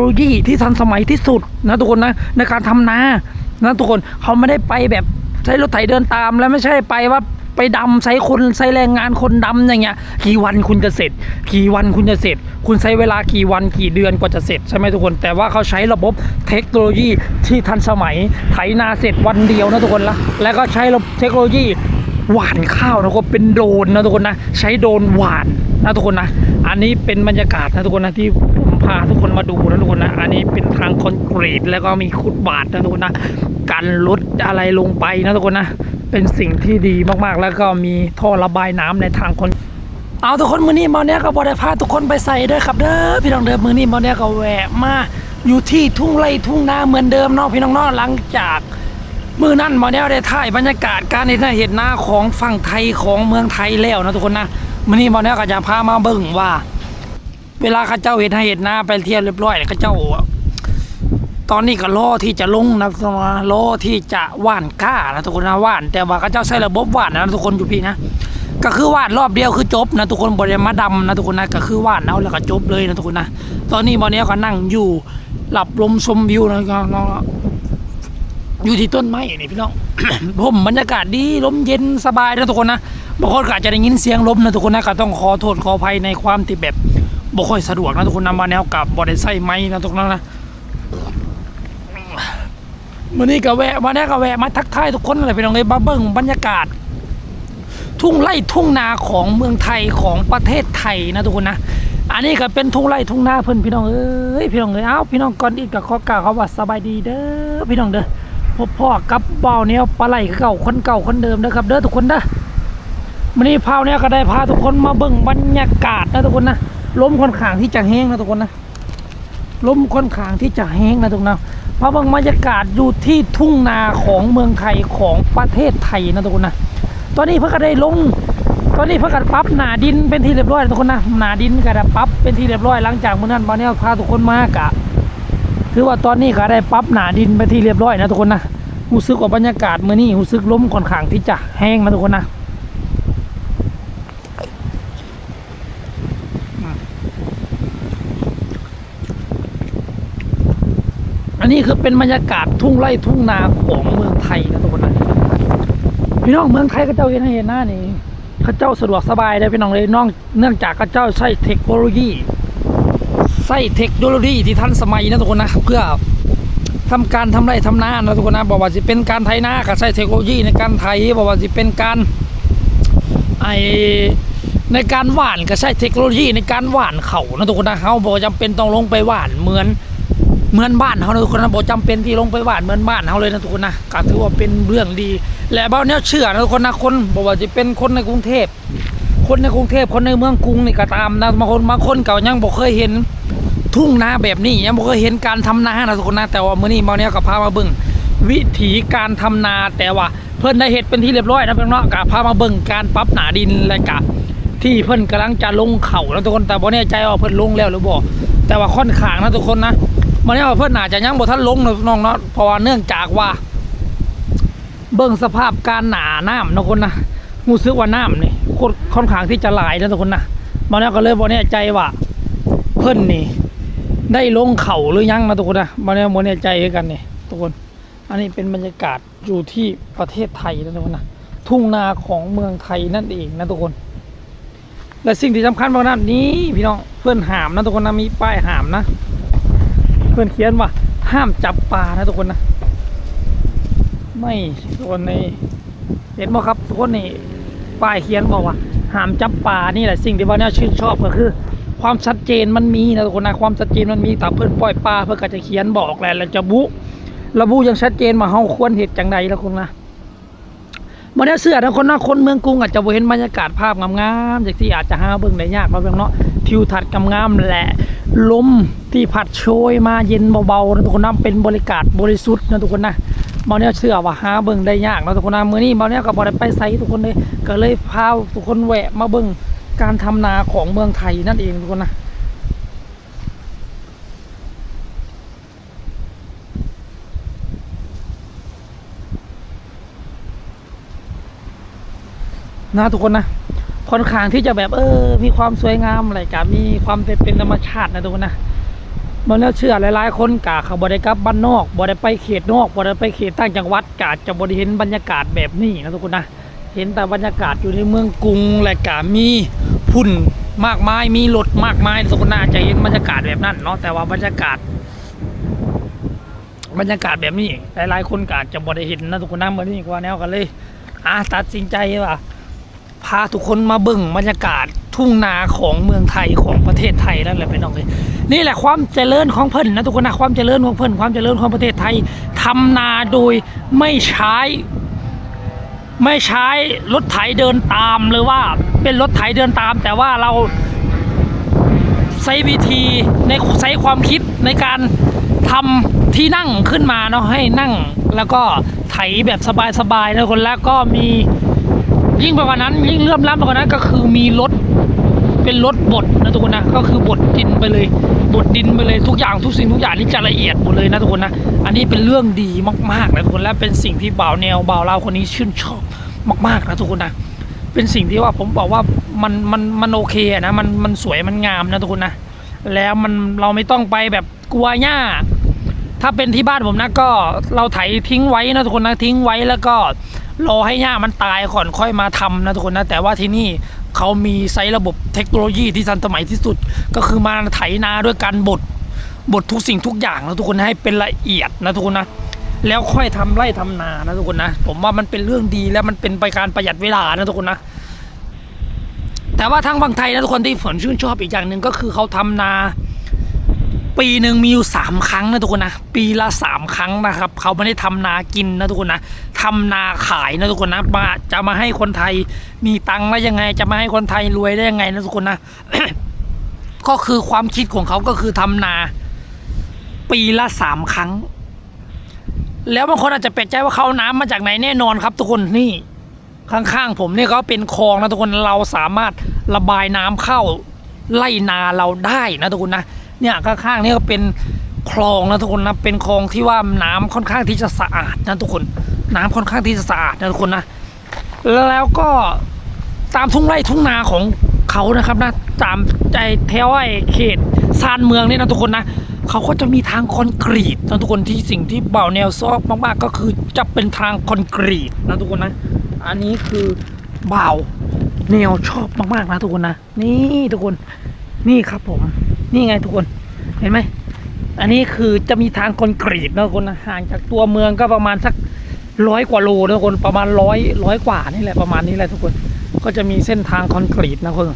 โลยีที่ทันสมัยที่สุดนะทุกคนนะในการทำนานะทุกคนเขาไม่ได้ไปแบบใช้รถไถเดินตามแล้วไม่ใช่ไปว่าไปดำใช้คนใช้แรงงานคนดำอย่างเงี้ยกี่วันคุณจะเสร็จ กี่วันคุณจะเสร็จ คุณใช้เวลากี่วันกี่เดือนกว่าจะเสร็จใช่ไหมทุกคน แต่ว่าเขาใช้ระบบเทคโนโลยีที่ทันสมัยไถนาเสร็จวันเดียวนะทุกคนละแล้วก็ใช้ระบบเทคโนโลยีหวานข้าวนะกคนเป็นโดนนะทุกคนนะใช้โดนหวานนะทุกคนนะ อันนี้เป็นบรรยากาศนะทุกคนนะที่ พาทุกคนมาดูนะทุกคนนะอันนี้เป็นทางคอนกรีตแล้วก็มีขุดบาดนะทุกคนนะกันลดอะไรลงไปนะทุกคนนะเป็นสิ่งที่ดีมากๆ แล้วก็มีท่อระบายน้ำในทางคอนเอาทุกคนมือนี้มาเนี้ยก็บอได้พาทุกคนไปใส่เด้อครับเด้อพี่น้องเด้อมือนี้มาเนี้ยก็แหวะมาอยู่ที่ทุ่งไร่ทุ่งนาเหมือนเดิมเนาะพี่น้องเนาะหลังจากมือนั่นมาแนวได้ถ่ายบรรยากาศการเห็นหน้าเห็นหน้าของฝั่งไทยของเมืองไทยแล้วนะทุกคนนะมือนี้มาแนวก็จะพามาเบิ่งว่า เวลาข้าเจ้าเห็นให้เห็นหน้าไปเที่ยวเรียบร้อยแล้วข้าเจ้า ตอนนี้ก็รอที่จะลงนะทุกคนรอที่จะหว่านก้านะทุกคนนะหว่าน แต่ว่าข้าเจ้าใช้ระบบหว่านนะทุกคนอยู่พี่นะก็คือหว่านรอบเดียวคือจบนะทุกคนบริมาดำนะทุกคนนะก็คือหว่านเอาแล้วก็จบเลยนะทุกคนนะตอนนี้มาแนวก็นั่งอยู่หลับลมชมวิวนะก็อยู่ที่ต้นไม้นี่พี่น้องผมบรรยากาศดีลมเย็นสบายนะทุกคนนะบางคนอาจจะได้ยินเสียงลมนะทุกคนนะก็ต้องขอโทษขออภัยในความที่แบบ บ่ค่อยสะดวกนะทุกคนนะมาแนวกับบอได้ใส่ไม้นะทุกคนนะมื่อนี้ก็แวะมาแนวก็แวะมาทักทายทุกคนเลยพี่น้องเลยมาเบิ่งบรรยากาศ ทุ่งไร่ทุ่งนาของเมืองไทยของประเทศไทยนะทุกคนนะอันนี้ก็เป็นทุ่งไร่ทุ่งนาเพิ่นพี่น้องเอ้ยพี่น้องเอ้ยเอ้าพี่น้องก่อนอีกกับข้อกล่าวเขาว่าสบายดีเด้อพี่น้องเด้อพบพ่อกับเบาเนี้ยปลาไหลเก่าคนเก่าคนเดิมนะครับ เด้อทุกคนเด้อวันนี้พาวเนี้ยก็ได้พาทุกคนมาเบิ่งบรรยากาศนะทุกคนนะ ล้มค่อนข้างที่จะแห้งนะทุกคนนะล้มค่อนข้างที่จะแห้งนะทุกคนนะมาเบิ่งบรรยากาศอยู่ที่ทุ่งนาของเมืองไทยของประเทศไทยนะทุกคนนะตอนนี้เพิ่งก็ได้ลงตอนนี้เพิ่งก็ปรับหนาดินเป็นที่เรียบร้อยทุกคนนะหนาดินก็ได้ปรับเป็นที่เรียบร้อยหลังจากเมื้อนั้นมาเนี่ยพาทุกคนมากะถือว่าตอนนี้ก็ได้ปรับหนาดินเป็นที่เรียบร้อยนะทุกคนนะรู้สึกว่าบรรยากาศเมื้อนี้รู้สึกล้มค่อนข้างที่จะแห้งนะทุกคนนะ อันนี้คือเป็นบรรยากาศทุ่งไร่ทุ่งนาของเมืองไทยนะทุกคนนะพี่น้องเมืองไทยก็เจ้าเห็นให้เห็นหน้านี่เขาเจ้าสะดวกสบายเลยพี่น้องเลยน้องเนื่องจากเขาเจ้าใช้เทคโนโลยีใช้เทคโนโลยีที่ทันสมัยนะทุกคนนะเพื่อทำการทำไรทำนานะทุกคนนะบอกว่าจะเป็นการไถนาก็ใช้เทคโนโลยีในการไถบอกว่าจะเป็นการไอในการหว่านก็ใช้เทคโนโลยีในการหว่านเขานะทุกคนนะเขาบอกจำเป็นต้องลงไปหว่านเหมือน เหมือนบ้านเขานะทุกคนนะบอกจำเป็นที่ลงไปหวานเหมือนบ้านเขาเลยนะทุกคนนะก็ถือว่าเป็นเรื่องดี และบ้านเนี้ยเชื่อนะทุกคนนะคนบอกว่าจะเป็นคนในกรุงเทพคนในกรุงเทพคนในเมืองกรุงนี่ก็ตามนะบางคนบางคนเก่ายังบอกเคยเห็นทุ่งนาแบบนี้ยังบอกเคยเห็นการทำนานะทุกคนนะแต่ว่ามื้อนี้บ้านเนี้ยก็พามาเบิ่งวิถีการทำนาแต่ว่าเพิ่นได้เห็ดเป็นที่เรียบร้อยนะเพื่อนเนาะก็พามาเบิ่งการปรับหนาดินและกะที่เพิ่นกำลังจะลงเขาแล้วทุกคนแต่บ่แน่ใจว่าเพิ่นลงแล้วหรือบ่แต่ว่าค่อนข้างนะทุกคนนะ มันนี้ว่เพื่อนอาจจะยังบ่ทันลงเนาะน้องเนาะเพราะว่าเนื่องจากว่า เบิ่งสภาพการหนาน้ำนะคนนะรู้สึกว่าน้ำนี่ค่อนข้างที่จะหลายนะทุกคนนะมันนี้ก็เลยบ่แน่ใจว่า เพิ่อนนี่ ได้ลงเข่าหรือยังนะทุกคนนะมันนี้บ่แน่ใจกันนี่ทุกคน อันนี้เป็นบรรยากาศอยู่ที่ประเทศไทยนะทุกคนนะทุ่งนาของเมืองไทยนั่นเองนะทุกคน และสิ่งที่สำคัญมากนั้นนี้ พี่น้องเพื่อนหามนะทุกคนนะมีป้ายหามนะ พื่อนเขียนว่าห้ามจับปลานะทุกคนนะไม่ทุกคนในเห็นบ่ครับทุกคนนี่ป้ายเขียนบอกว่าห้ามจับปลานี่แหละสิ่งที่ว่าเนี่ยชื่นชอบก็คือ ความชัดเจนมันมีนะทุกคนนะความชัดเจนมันมีแต่เพื่อนปล่อยปลาเพื่อก็จะเขียนบอกแหละแล้วจะบุระบุอย่างชัดเจนมาเฮาควรเห็ดจังใดแล้วคุณนะมันได้เสื้อนะคนนะคนเมืองกรุงอาจจะเห็นบรรยากาศภาพงามๆจากที่อาจจะหาเบิ่งได้ยากมาเพียงเนาะ ทิวทัศน์งามๆแหละลมที่พัดโชยมาเย็นเบาๆนะทุกคนนะเป็นบริการบริสุทธิ์นะทุกคนนะบาเนี่ยเชื่อว่าหาเบิ่งได้ยากนะทุกคนนะมื้อนี้บาเนี่ยก็บ่ได้ไปไสทุกคนเลยก็เลยพาทุกคนแวะมาเบิ่งการทำนาของเมืองไทยนั่นเองทุกคนนะนะทุกคนนะ ค่อนข้างที่จะแบบเออ มีความสวยงามอะไรกับมีความเป็นธรรมชาตินะทุกคนนะมันแล้วเชื่อหลายๆคนกะเขาบ่ได้กลับบ้านนอกบ่ได้ไปเขตนอกบ่ได้ไปเขตต่างจังหวัดกะจะบ่ได้เห็นบรรยากาศแบบนี้นะทุกคนนะเห็นแต่บรรยากาศอยู่ในเมืองกรุงและกะมีพุ่นมากมายมีรถมากมายทุกคนน่าจะเห็นบรรยากาศแบบนั้นเนาะแต่ว่าบรรยากาศ บรรยากาศแบบนี้หลายๆคนก็อาจจะบ่ได้เห็นนะทุกคนนะเมื่อนี้กว่าแนวกันเลยอะตัดสินใจว่า พาทุกคนมาเบิ่งบรรยากาศทุ่งนาของเมืองไทยของประเทศไทยนั่นแหละพี่น้องเลยนี่แหละความเจริญของเพิ่นนะทุกคนนะความเจริญของเพิ่นความเจริญของประเทศไทยทำนาโดยไม่ใช้ ไม่ใช้รถไถเดินตามหรือว่าเป็นรถไถเดินตาม แต่ว่าเราใช้วิธีในใช้ความคิดในการทำที่นั่งขึ้นมาเนาะให้นั่งแล้วก็ไถแบบสบายๆนะคนแล้วก็มี ยิ่งไปกว่านั้น ยิ่งเลื่อมล้ำไปกว่านั้นก็คือมีรถเป็นรถบดนะทุกคนนะก็คือบดดินไปเลยบดดินไปเลยทุกอย่างทุกสิ่งทุกอย่างนี่จะละเอียดหมดเลยนะทุกคนนะอันนี้เป็นเรื่องดีมากๆนะทุกคนและเป็นสิ่งที่บ่าวแนวบ่าวเราคนนี้ชื่นชอบมากๆนะทุกคนนะเป็นสิ่งที่ว่าผมบอกว่ามันมันมันโอเคนะมันมันสวยมันงามนะทุกคนนะแล้วมันเราไม่ต้องไปแบบกลัวหญ้า ถ้าเป็นที่บ้านผมนะก็เราไถทิ้งไว้นะทุกคนนะทิ้งไว้แล้วก็ รอให้หญ้ามันตายก่อนค่อยมาทำนะทุกคนนะแต่ว่าที่นี่เขามีไซต์ระบบเทคโนโลยีที่ทันสมัยที่สุด ก็คือมาไถนาด้วยการบดบดทุกสิ่งทุกอย่างนะทุกคนนะให้เป็นละเอียดนะทุกคนนะแล้วค่อยทำไร่ทำนานะทุกคนนะผมว่ามันเป็นเรื่องดีและมันเป็นไปการประหยัดเวลานะทุกคนนะแต่ว่าทางฝั่งไทยนะทุกคนที่ผมชื่นชอบอีกอย่างหนึ่งก็คือเขาทำนา ปีหนึ่งมีอยู่สามครั้งนะทุกคนนะปีละสามครั้งนะครับเขาไม่ได้ทำนากินนะทุกคนนะทำนาขายนะทุกคนนะมาจะมาให้คนไทยมีตังค์ได้ยังไง จะมาให้คนไทยรวยได้ยังไงนะทุกคนนะก็คือความคิดของเขาก็คือทำนา ปีละสามครั้ง แล้วบางคนอาจจะแปลกใจว่าเขาน้ำมาจากไหนแน่นอนครับ ทุกคนนี่ข้างๆ ผมเนี่ยก็เป็นคลองนะทุกคนเราสามารถระบายน้ำเข้าไล่นาเราได้นะทุกคนนะ เนี่ยข้างๆนี่ก็เป็นคลองนะทุกคนนะเป็นคลองที่ว่าน้ำค่อนข้างที่จะสะอาดนะทุกคน น้ำค่อนข้างที่จะสะอาดนะทุกคนนะแล้วก็ตามทุ่งไร่ทุ่งนาของเขานะครับนะตามใจแถวไอ้เขตซานเมืองนี่นะทุกคนนะเขาก็จะมีทางคอนกรีตนะทุกคนที่สิ่งที่เบาแนวซอกมากๆก็คือจะเป็นทางคอนกรีตนะทุกคนนะ อันนี้คือเบาแนวชอบมากๆนะทุกคนนะ นี่ทุกคนนี่ครับผม นี่ไงทุกคนเห็นไหมอันนี้คือจะมีทางคอนกรีตนะคนห่างจากตัวเมืองก็ประมาณสักร้อยกว่าโลนะคนประมาณร้อยร้อยกว่านี่แหละประมาณนี้แหละทุกคนก็จะมีเส้นทางคอนกรีตนะคน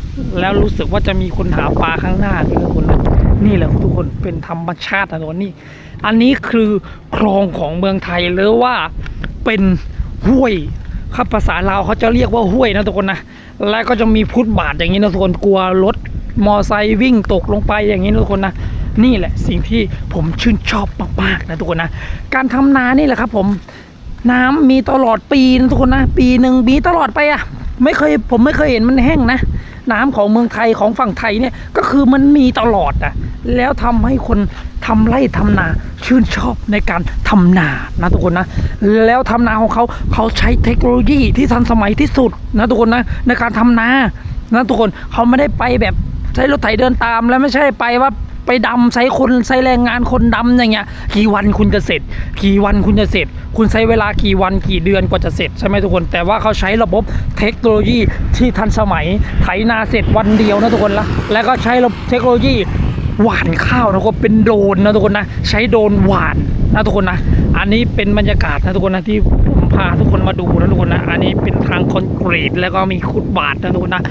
แล้วรู้สึกว่าจะมีคนหาปลาข้างหน้าด้วยนะทุกคนนะนี่แหละทุกคนเป็นธรรมชาตินะทุกคนนี่ อันนี้คือคลองของเมืองไทยหรือว่าเป็นห้วยครับภาษาลาวเขาจะเรียกว่าห้วยนะทุกคนนะแล้วก็จะมีพุทธบาทอย่างนี้นะทุกคนกลัวรถ มอไซค์วิ่งตกลงไปอย่างนี้นะทุกคนนะนี่แหละสิ่งที่ผมชื่นชอบมากๆนะทุกคนนะการทำนานี่แหละครับ ผมน้ำมีตลอดปีนะทุกคนนะปีหนึ่งมีตลอดไปอะ ไม่เคยผมไม่เคยเห็นมันแห้งนะน้ำของเมืองไทยของฝั่งไทยเนี่ยก็คือมันมีตลอดอะแล้วทำให้คนทำไร่ทำนาชื่นชอบในการทำนานะทุกคนนะ แล้วทำนาของเขาเขาใช้เทคโนโลยีที่ทันสมัยที่สุดนะทุกคนนะในการทำนานะทุกคนเขาไม่ได้ไปแบบ ใช้รถไถเดินตามแล้วไม่ใช่ไปว่าไปดำใช้คนใช้แรงงานคนดำอย่างเงี้ยกี่วันคุณจะเสร็จ กี่วันคุณจะเสร็จ คุณใช้เวลากี่วันกี่เดือนกว่าจะเสร็จใช่ไหมทุกคน แต่ว่าเขาใช้ระบบเทคโนโลยีที่ทันสมัยไถนาเสร็จวันเดียวนะทุกคนละแล้วก็ใช้ระบบเทคโนโลยีหวานข้าวนะกคนเป็นโดนนะทุกคนนะ ใช้โดนหวานนะทุกคนนะ อันนี้เป็นบรรยากาศนะทุกคนนะที่ผม พาทุกคนมาดูนะทุกคนนะ อันนี้เป็นทางคอนกรีตแล้วก็มีขุดบาทนะทุกคนนะ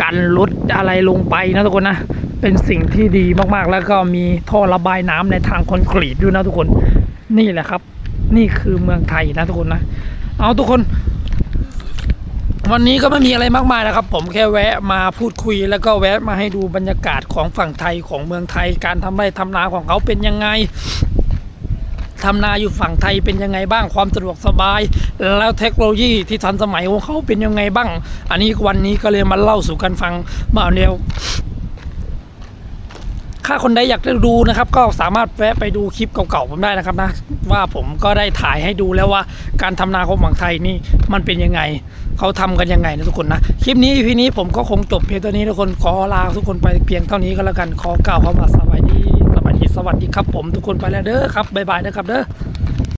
กันรถอะไรลงไปนะทุกคนนะ เป็นสิ่งที่ดีมากๆ แล้วก็มีท่อระบายน้ำในทางคอนกรีตด้วยนะทุกคน นี่แหละครับ นี่คือเมืองไทยนะทุกคนนะ เอาทุกคน วันนี้ก็ไม่มีอะไรมากมายนะครับ ผมแค่แวะมาพูดคุย แล้วก็แวะมาให้ดูบรรยากาศของฝั่งไทยของเมืองไทย การทำไร่ทำนาของเขาเป็นยังไง ทำนาอยู่ฝั่งไทยเป็นยังไงบ้างความสะดวกสบาย แล้วเทคโนโลยีที่ทันสมัยของเขาเป็นยังไงบ้าง อันนี้วันนี้ก็เลยมาเล่าสู่กันฟังมาเอาแนวถ้าคนใดอยากดูนะครับ ก็สามารถแวะไปดูคลิปเก่าๆผมได้นะครับนะว่าผมก็ได้ถ่ายให้ดูแล้วว่าการทำนาของฝั่งไทยนี่มันเป็นยังไง เขาทำกันยังไงนะทุกคนนะ คลิปนี้พีนี้ผมก็คงจบเพียงเท่านี้ทุกคนขอลาทุกคนไปเพียงเท่านี้ก็แล้วกันขอกล่าวคำว่าสวัสดีสวัสดี สวัสดีครับผมทุกคนไปแล้วเด้อครับบ๊ายบายนะครับเด้อ